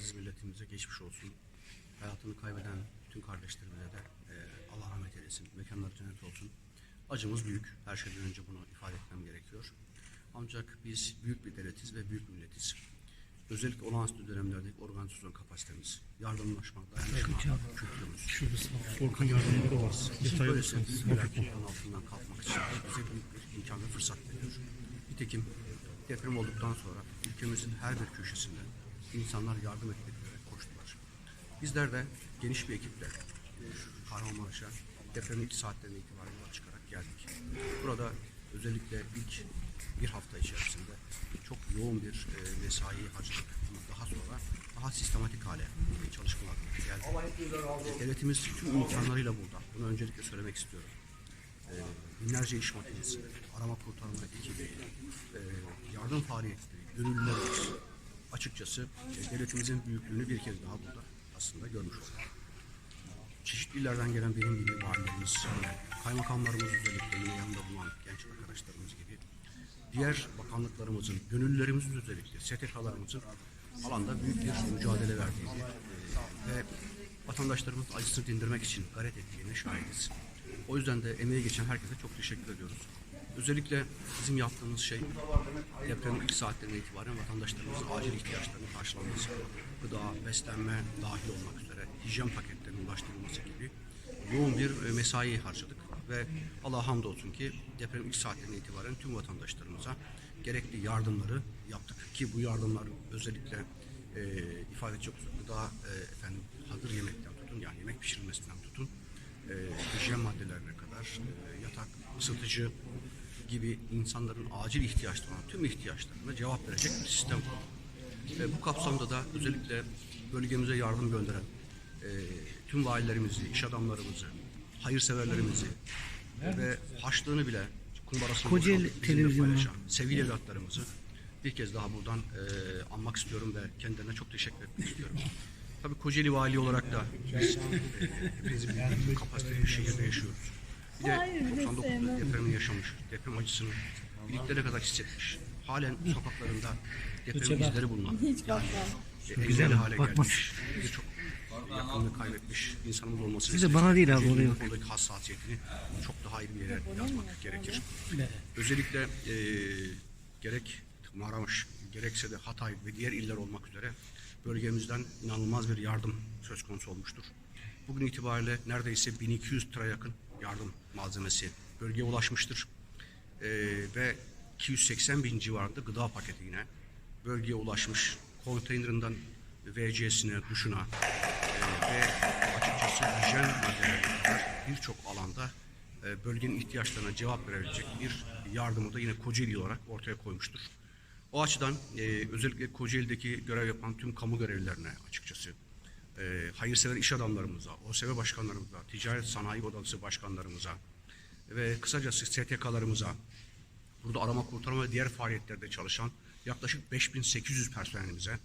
aziz milletimize geçmiş olsun. Hayatını kaybeden bütün kardeşlerimize de e, Allah rahmet eylesin. Mekanları cennet olsun. Acımız büyük. Her şeyden önce bunu ifade etmem gerekiyor. Ancak biz büyük bir devletiz ve büyük milletiz. Özellikle olağanüstü dönemlerdeki organizasyon kapasitemiz, yardımlaşma, dayanışma kültürümüz. Volkan yardımları var. Böylesine büyük bir altından kalkmak için bize büyük bir imkan ve fırsat veriyor. Nitekim deprem olduktan sonra ülkemizin her bir köşesinde insanlar yardım ettikleri koştular. Bizler de geniş bir ekiple e, Kahramanmaraş'a depremin ilk saatlerine itibaren yola çıkarak geldik. Burada özellikle ilk bir hafta içerisinde çok yoğun bir e, mesai harcadık. Ama daha sonra daha sistematik hale e, çalışmalar geldi. Devletimiz tüm imkanlarıyla burada. Bunu öncelikle söylemek istiyorum. Ee, binlerce iş makinesi, arama kurtarma ekibi, e, yardım faaliyetleri, gönüllülerimiz açıkçası e, devletimizin büyüklüğünü bir kez daha burada aslında görmüş olduk. Çeşitli illerden gelen benim gibi valilerimiz, kaymakamlarımız özellikle yine yanında bulunan genç arkadaşlarımız gibi diğer bakanlıklarımızın, gönüllülerimizin özellikle STK'larımızın alanda büyük bir mücadele verdiğini e, ve vatandaşlarımızın acısını dindirmek için gayret ettiğine şahidiz. O yüzden de emeği geçen herkese çok teşekkür ediyoruz. Özellikle bizim yaptığımız şey depremin ilk saatlerine itibaren vatandaşlarımızın acil ihtiyaçlarını karşılanması, gıda, beslenme dahil olmak üzere hijyen paketlerinin ulaştırılması gibi yoğun bir e, mesai harcadık ve Allah'a hamdolsun ki depremin ilk saatlerine itibaren tüm vatandaşlarımıza gerekli yardımları yaptık. Ki bu yardımlar özellikle e, ifade edecek gıda e, efendim hazır yemekten tutun yani yemek pişirilmesinden tutun e, hijyen maddelerine kadar e, yatak, ısıtıcı gibi insanların acil ihtiyaçları olan tüm ihtiyaçlarına cevap verecek bir sistem kuruldu. E, bu kapsamda da özellikle bölgemize yardım gönderen e, tüm valilerimizi, iş adamlarımızı, hayırseverlerimizi ve haçlığını bile kumbarasını Kocaeli televizyonu. sevgili evlatlarımızı bir kez daha buradan e, anmak istiyorum ve kendilerine çok teşekkür etmek istiyorum. Tabii Kocaeli Vali olarak da biz e, hepinizin bildiği kapasiteli bir şehirde yaşıyoruz. Bir de Hayır, bir de 99'da sevmem. depremi yaşamış, deprem acısını iliklere kadar hissetmiş. Halen sokaklarında deprem izleri bulunan, Hiç bakmam. e, engel hale bakmaz. gelmiş, birçok yakınını kaybetmiş insanımız olması. Bir de bana değil abi, oraya bak. konudaki hassasiyetini çok daha iyi bir yere yazmak gerekir. Özellikle e, gerek Maraş, gerekse de Hatay ve diğer iller olmak üzere bölgemizden inanılmaz bir yardım söz konusu olmuştur. Bugün itibariyle neredeyse 1200 lira yakın yardım malzemesi bölgeye ulaşmıştır. E, ve 280 bin civarında gıda paketi yine bölgeye ulaşmış. Konteynerinden VC'sine, duşuna e, ve açıkçası hijyen maddelerine kadar birçok alanda e, bölgenin ihtiyaçlarına cevap verebilecek bir yardımı da yine Kocaeli olarak ortaya koymuştur. O açıdan e, özellikle Kocaeli'deki görev yapan tüm kamu görevlilerine açıkçası e, hayırsever iş adamlarımıza, OSB başkanlarımıza, ticaret sanayi odası başkanlarımıza ve kısacası STK'larımıza burada arama kurtarma ve diğer faaliyetlerde çalışan yaklaşık 5800 personelimize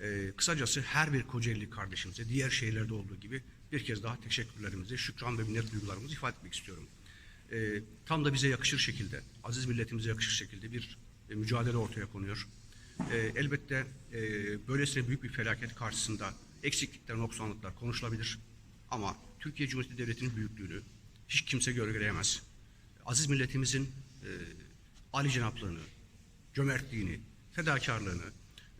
e, kısacası her bir Kocaeli kardeşimize diğer şehirlerde olduğu gibi bir kez daha teşekkürlerimizi, şükran ve minnet duygularımızı ifade etmek istiyorum. E, tam da bize yakışır şekilde, aziz milletimize yakışır şekilde bir e, mücadele ortaya konuyor. E, elbette e, böylesine büyük bir felaket karşısında eksiklikler, noksanlıklar konuşulabilir. Ama Türkiye Cumhuriyeti Devleti'nin büyüklüğünü hiç kimse gölgeleyemez. Aziz milletimizin e, Ali cenaplığını, cömertliğini, fedakarlığını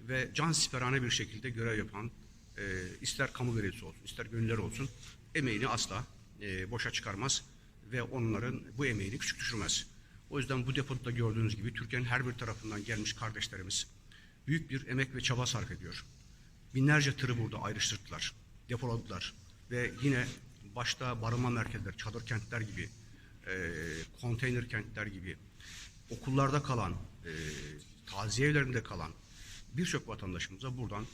ve can siperhane bir şekilde görev yapan e, ister kamu görevlisi olsun, ister gönüller olsun emeğini asla e, boşa çıkarmaz ve onların bu emeğini küçük düşürmez. O yüzden bu depoda gördüğünüz gibi Türkiye'nin her bir tarafından gelmiş kardeşlerimiz büyük bir emek ve çaba sarf ediyor. Binlerce tırı burada ayrıştırdılar, depoladılar ve yine başta barınma merkezleri, çadır kentler gibi, e, konteyner kentler gibi, okullarda kalan, e, taziye evlerinde kalan birçok vatandaşımıza buradan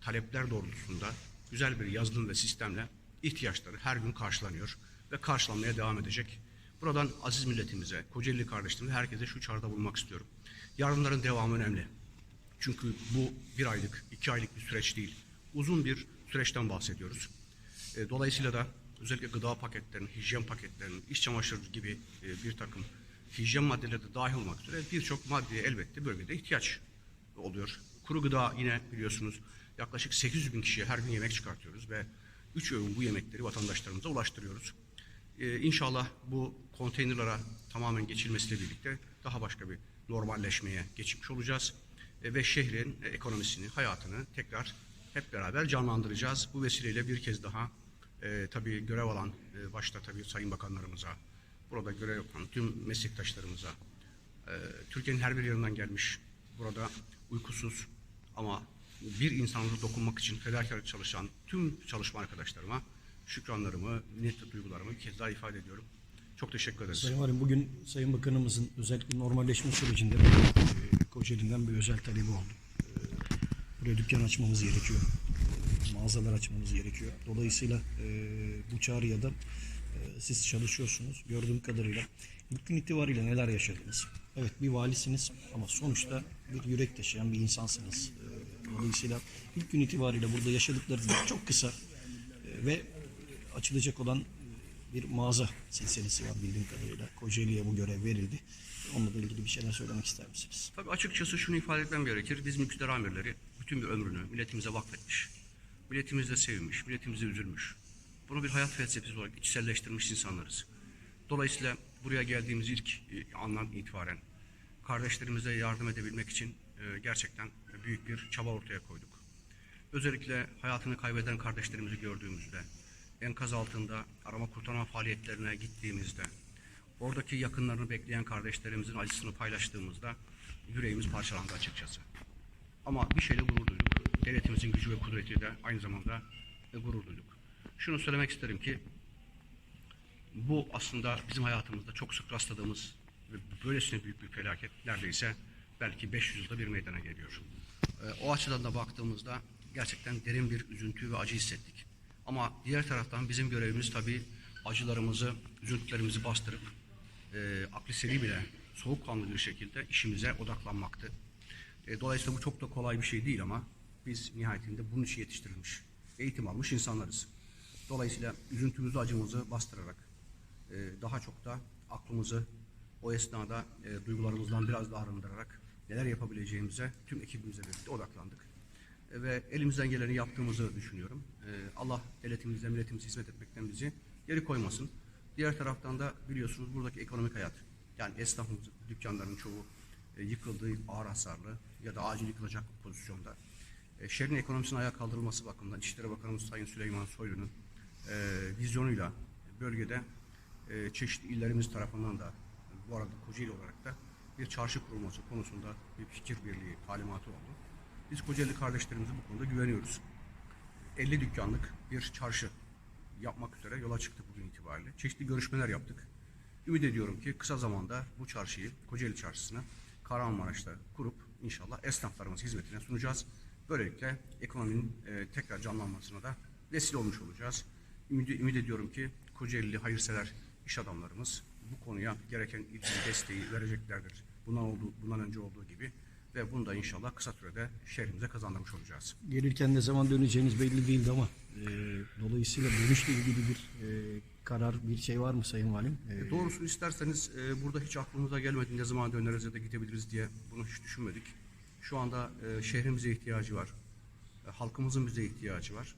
talepler doğrultusunda güzel bir yazılım ve sistemle ihtiyaçları her gün karşılanıyor ve karşılanmaya devam edecek. Buradan aziz milletimize, Kocaeli kardeşlerimize, herkese şu çağrıda bulunmak istiyorum. Yardımların devamı önemli. Çünkü bu bir aylık, iki aylık bir süreç değil. Uzun bir süreçten bahsediyoruz. E, dolayısıyla da özellikle gıda paketlerinin, hijyen paketlerinin, iş çamaşırı gibi e, bir takım hijyen maddeleri de dahil olmak üzere birçok maddeye elbette bölgede ihtiyaç oluyor. kuru gıda yine biliyorsunuz yaklaşık 800 bin kişiye her gün yemek çıkartıyoruz ve 3 öğün bu yemekleri vatandaşlarımıza ulaştırıyoruz. Ee, inşallah bu konteynerlara tamamen geçilmesiyle birlikte daha başka bir normalleşmeye geçmiş olacağız. E, ve şehrin ekonomisini, hayatını tekrar hep beraber canlandıracağız. Bu vesileyle bir kez daha e, tabii görev alan, e, başta tabii sayın bakanlarımıza, burada görev yapan tüm meslektaşlarımıza, e, Türkiye'nin her bir yerinden gelmiş, burada uykusuz ama bir insanlığı dokunmak için fedakarlık çalışan tüm çalışma arkadaşlarıma şükranlarımı, minnetli duygularımı bir kez daha ifade ediyorum. Çok teşekkür ederiz. Sayın Valim bugün Sayın Bakanımızın özellikle normalleşme sürecinde Kocaeli'nden bir özel talebi oldu. E, buraya dükkan açmamız gerekiyor. Mağazalar açmamız gerekiyor. Dolayısıyla e, bu çağrıya da e, siz çalışıyorsunuz. Gördüğüm kadarıyla ilk gün itibariyle neler yaşadınız? Evet bir valisiniz ama sonuçta bir yürek taşıyan bir insansınız. E, dolayısıyla ilk gün itibariyle burada yaşadıklarınız çok kısa ve açılacak olan bir mağaza silsilesi var bildiğim kadarıyla. Kocaeli'ye bu görev verildi. Onunla ilgili bir şeyler söylemek ister misiniz? Tabii açıkçası şunu ifade etmem gerekir. Biz mülküdar amirleri bütün bir ömrünü milletimize vakfetmiş. Milletimizle sevmiş, milletimizle üzülmüş. Bunu bir hayat felsefesi olarak içselleştirmiş insanlarız. Dolayısıyla buraya geldiğimiz ilk e, andan itibaren kardeşlerimize yardım edebilmek için e, gerçekten büyük bir çaba ortaya koyduk. Özellikle hayatını kaybeden kardeşlerimizi gördüğümüzde, enkaz altında arama kurtarma faaliyetlerine gittiğimizde, oradaki yakınlarını bekleyen kardeşlerimizin acısını paylaştığımızda yüreğimiz parçalandı açıkçası. Ama bir şeyle gurur duyduk. Devletimizin gücü ve kudretiyle aynı zamanda e, gurur duyduk. Şunu söylemek isterim ki bu aslında bizim hayatımızda çok sık rastladığımız ve böylesine büyük bir felaket neredeyse belki 500 yılda bir meydana geliyor. Ee, O açıdan da baktığımızda gerçekten derin bir üzüntü ve acı hissettik. Ama diğer taraftan bizim görevimiz tabii acılarımızı, üzüntülerimizi bastırıp e, aklı seri bile soğukkanlı bir şekilde işimize odaklanmaktı. E, dolayısıyla bu çok da kolay bir şey değil ama biz nihayetinde bunun için yetiştirilmiş, eğitim almış insanlarız. Dolayısıyla üzüntümüzü, acımızı bastırarak e, daha çok da aklımızı o esnada e, duygularımızdan biraz daha arındırarak neler yapabileceğimize tüm ekibimizle birlikte odaklandık. Ve elimizden geleni yaptığımızı düşünüyorum. E, Allah devletimize, milletimize hizmet etmekten bizi geri koymasın. Diğer taraftan da biliyorsunuz buradaki ekonomik hayat, yani esnafımız, dükkanların çoğu e, yıkıldığı ağır hasarlı ya da acil yıkılacak pozisyonda. E, şehrin ekonomisinin ayağa kaldırılması bakımından İçişleri Bakanımız Sayın Süleyman Soylu'nun e, vizyonuyla bölgede çeşitli illerimiz tarafından da bu arada Kocaeli olarak da bir çarşı kurulması konusunda bir fikir birliği talimatı oldu. Biz Kocaeli kardeşlerimize bu konuda güveniyoruz. 50 dükkanlık bir çarşı yapmak üzere yola çıktık bugün itibariyle. Çeşitli görüşmeler yaptık. Ümit ediyorum ki kısa zamanda bu çarşıyı, Kocaeli Çarşısı'nı Kahramanmaraş'ta kurup inşallah esnaflarımız hizmetine sunacağız. Böylelikle ekonominin e, tekrar canlanmasına da vesile olmuş olacağız. Ümit, ümit ediyorum ki Kocaeli'li hayırsever iş adamlarımız bu konuya gereken ilgi, desteği vereceklerdir. Bundan, olduğu, bundan önce olduğu gibi ve bunu da inşallah kısa sürede şehrimize kazandırmış olacağız. Gelirken ne zaman döneceğiniz belli değildi ama e, dolayısıyla dönüşle ilgili bir e, karar, bir şey var mı Sayın Valim? E, Doğrusunu isterseniz e, burada hiç aklımıza gelmedi ne zaman döneriz ya da gidebiliriz diye bunu hiç düşünmedik. Şu anda e, şehrimize ihtiyacı var. E, halkımızın bize ihtiyacı var.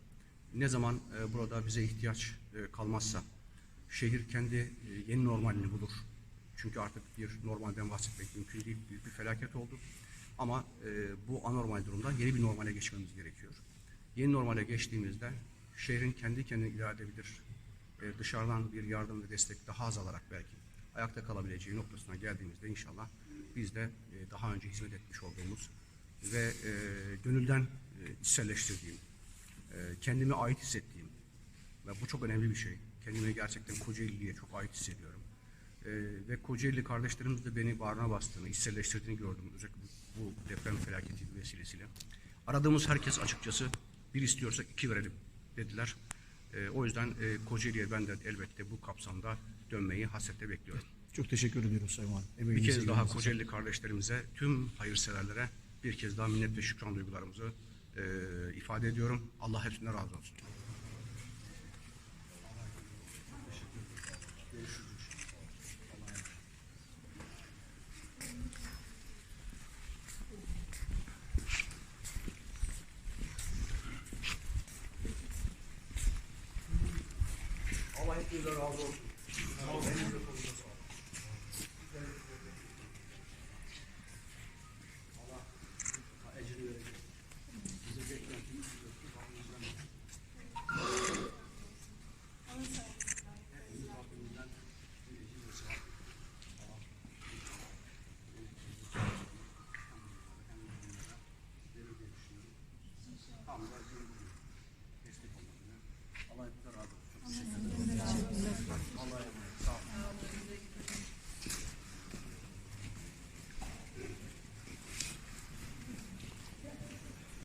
Ne zaman e, burada bize ihtiyaç e, kalmazsa şehir kendi e, yeni normalini bulur. Çünkü artık bir normalden bahsetmek mümkün değil. Büyük bir felaket oldu. Ama e, bu anormal durumdan yeni bir normale geçmemiz gerekiyor. Yeni normale geçtiğimizde şehrin kendi kendine idare edebilir. E, dışarıdan bir yardım ve destek daha az alarak belki ayakta kalabileceği noktasına geldiğimizde inşallah biz de e, daha önce hizmet etmiş olduğumuz ve e, gönülden e, içselleştirdiğim, e, kendime ait hissettiğim ve bu çok önemli bir şey. Kendimi gerçekten Kocaeli'ye çok ait hissediyorum. Ee, ve Kocaeli kardeşlerimiz de beni bağrına bastığını, içselleştirdiğini gördüm. Özellikle bu, deprem felaketi vesilesiyle. Aradığımız herkes açıkçası bir istiyorsak iki verelim dediler. Ee, o yüzden e, Kocaeli'ye ben de elbette bu kapsamda dönmeyi hasretle bekliyorum. çok teşekkür ediyorum Sayın Valim. Bir kez daha Kocaeli kardeşlerimize, tüm hayırseverlere bir kez daha minnet ve şükran duygularımızı e, ifade ediyorum. Allah hepsinden razı olsun. These are all, all beautiful.